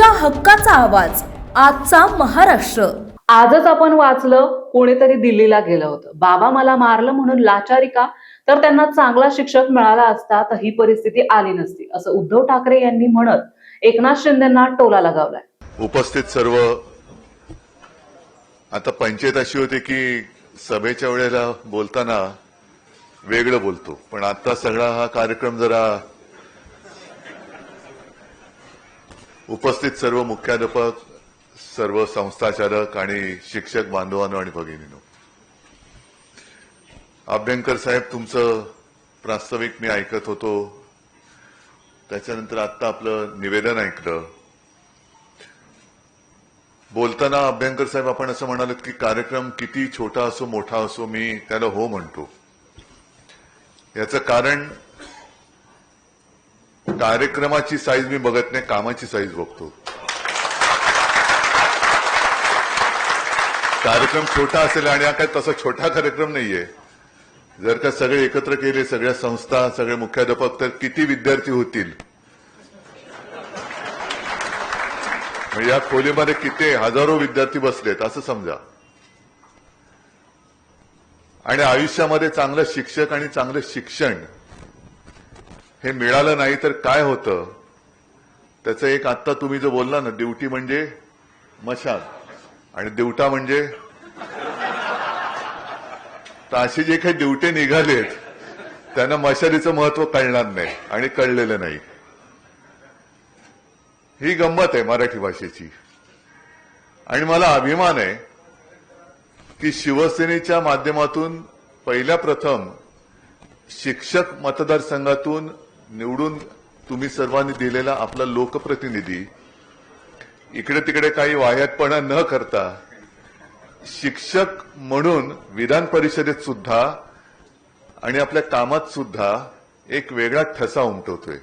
तुमच्या हक्काचा आवाज. आजचा महाराष्ट्र. आजच आपण वाचलं कोणीतरी दिल्लीला गेलं होतं. बाबा मला मारलं म्हणून लाचारी का? तर त्यांना चांगला शिक्षक मिळाला असता तर ही परिस्थिती आली नसती असं उद्धव ठाकरे यांनी म्हणत एकनाथ शिंदेना टोला लगावलाय. उपस्थित सर्व आता पंचायत अशी होती की सभेच्या वेळेला बोलताना वेगळं बोलतो. पण आता सगळा हा कार्यक्रम जरा उपस्थित सर्व मुख्याध्यापक सर्व संस्थाचारक आणि शिक्षक बांधवांनो आणि भगिनीनो. अभ्यंकर साहेब तुमचं प्रास्ताविक मी ऐकत होतो. त्याच्यानंतर आता आपलं निवेदन ऐकलं. बोलताना अभ्यंकर साहेब आपण असं म्हणालात की कार्यक्रम किती छोटा असो मोठा असो मी त्याला हो म्हणतो. याचं कारण कार्यक्रमाची साईज मी बघत नाही कामाची साईज बघतो. कार्यक्रम छोटा असेल आणि हा काय तसा छोटा कार्यक्रम नाहीये. जर का सगळे एकत्र केले सगळ्या संस्था सगळे मुख्याध्यापक तर किती विद्यार्थी होतील? या खोलीमध्ये किती हजारो विद्यार्थी बसलेत असं समजा. आणि आयुष्यामध्ये चांगलं शिक्षक आणि चांगलं शिक्षण हे मिळालं नाही तर काय होतं? त्याचं एक आत्ता तुम्ही जो बोलला ना ड्युटी म्हणजे मशाल आणि दिवटा म्हणजे? तर असे जे काही दिवटे निघालेत त्यांना मशालीचं महत्त्व कळणार नाही आणि कळलेलं नाही. ही गंमत आहे मराठी भाषेची. आणि मला अभिमान आहे की शिवसेनेच्या माध्यमातून पहिल्या प्रथम शिक्षक मतदारसंघातून निवडून तुम्ही सर्वांनी दिलेला आपला लोकप्रतिनिधी इकडे तिकडे काही वाह्यातपणा न करता शिक्षक म्हणून विधान परिषदेत सुद्धा आणि आपल्या कामात सुद्धा एक वेगळा ठसा उमटवतोय.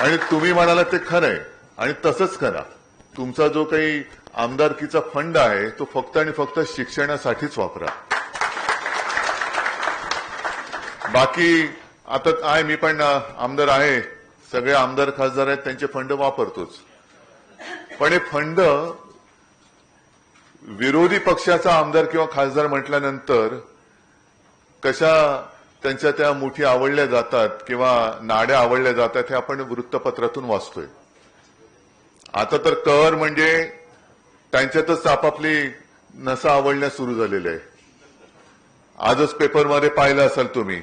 आणि तुम्ही म्हणाला ते खरंय आणि तसंच करा. तुमचा जो काही आमदारकीचा फंड आहे तो फक्त आणि फक्त शिक्षणासाठीच वापरा. बाकी आता आहे मी पण आमदार आहे. सगळे आमदार खासदार आहेत त्यांचे फंड वापरतोच. पण हे फंड विरोधी पक्षाचा आमदार किंवा खासदार म्हटल्यानंतर कशा त्यांच्या त्या मुठी आवडल्या जातात किंवा नाड्या आवडल्या जातात हे आपण वृत्तपत्रातून वाचतोय. आता तर कर म्हणजे त्यांच्यातच आपापली नसा आवडण्यास सुरू झालेली आहे आजच पेपरमध्ये पाहिलं असाल तुम्ही.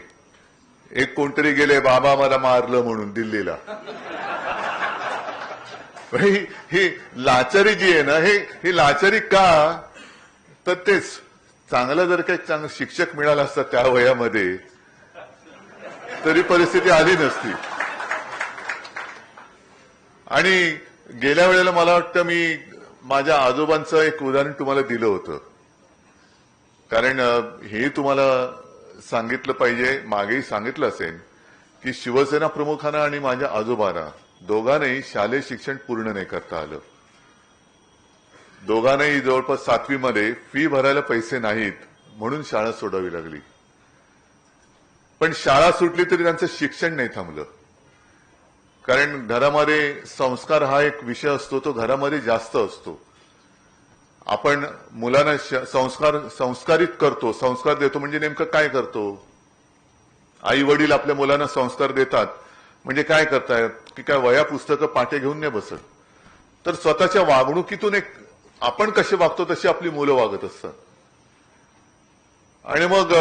एक कोणतरी गेले बाबा मला मारलं म्हणून दिल्लीला. ही लाचारी जी आहे ना हे ही लाचारी का? तर तेच चांगलं जर काही चांगलं शिक्षक मिळाला असता त्या वयामध्ये तरी परिस्थिती आली नसती. आणि गेल्या वेळेला मला वाटतं मी माझ्या आजोबांचं एक उदाहरण तुम्हाला दिलं होतं. कारण हे तुम्हाला सांगितलं पाहिजे मागेही सांगितलं असेल की शिवसेना प्रमुखांना आणि माझ्या आजोबांना दोघांनाही शालेय शिक्षण पूर्ण नाही करता आलं. दोघांनाही जवळपास सातवीमध्ये फी भरायला पैसे नाहीत म्हणून शाळा सोडावी लागली. पण शाळा सुटली तरी त्यांचं शिक्षण नाही थांबलं. कारण घरामध्ये संस्कार हा एक विषय असतो तो घरामध्ये जास्त असतो. आपण मुलांना संस्कार संस्कारित करतो. संस्कार देतो म्हणजे नेमकं काय करतो? आई वडील आपल्या मुलांना संस्कार देतात. म्हणजे काय करतायत की काय वया पुस्तकं पाटे घेऊन नाही बसत. तर स्वतःच्या वागणुकीतून एक आपण कसे वागतो तशी आपली मुलं वागत असतात. आणि मग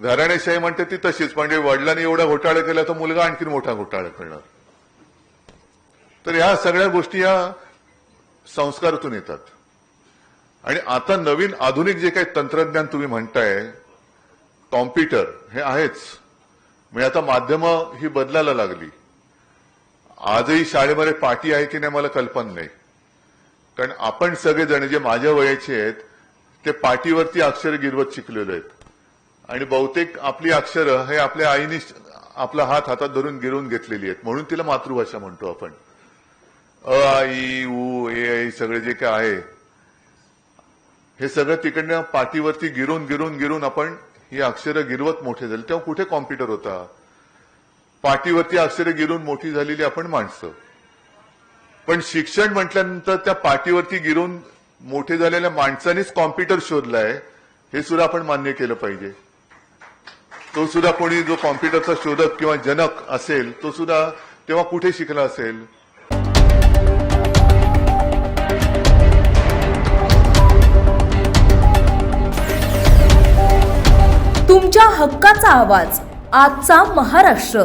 घराणेशाही म्हणते ती तशीच. म्हणजे वडिलांनी एवढा घोटाळा केला तर मुलगा आणखीन मोठा घोटाळा करणार. तर ह्या सगळ्या गोष्टी या संस्कारातून येतात. आणि आता नवीन आधुनिक जे काही तंत्रज्ञान तुम्ही म्हणताय कॉम्प्युटर हे आहेच. म्हणजे आता माध्यमं ही बदलायला लागली. आजही शाळेमध्ये पाठी आहे की नाही मला कल्पना नाही. कारण आपण सगळेजण जे माझ्या वयाचे आहेत ते पाठीवरती अक्षर गिरवत शिकलेलो आहेत. आणि बहुतेक आपली अक्षरं हे आपल्या आईने आपला हात हातात धरून गिरवून घेतलेली आहेत. म्हणून तिला मातृभाषा म्हणतो आपण. अ आई ऊ उ ए आई सगळे जे काय आहे हे सगळं तिकडनं पाठीवरती गिरून गिरून गिरून आपण ही अक्षरं गिरवत मोठे झाले. तेव्हा कुठे कॉम्प्युटर होता? पाठीवरती अक्षरे गिरून मोठी झालेली आपण माणसं. पण शिक्षण म्हटल्यानंतर त्या पाठीवरती गिरून मोठे झालेल्या माणसानेच कॉम्प्युटर शोधलाय हे सुद्धा आपण मान्य केलं पाहिजे. तो सुद्धा कोणी जो कॉम्प्युटरचा शोधक किंवा जनक असेल तो सुद्धा तेव्हा कुठे शिकला असेल? हक्काचा आवाज आजचा महाराष्ट्र.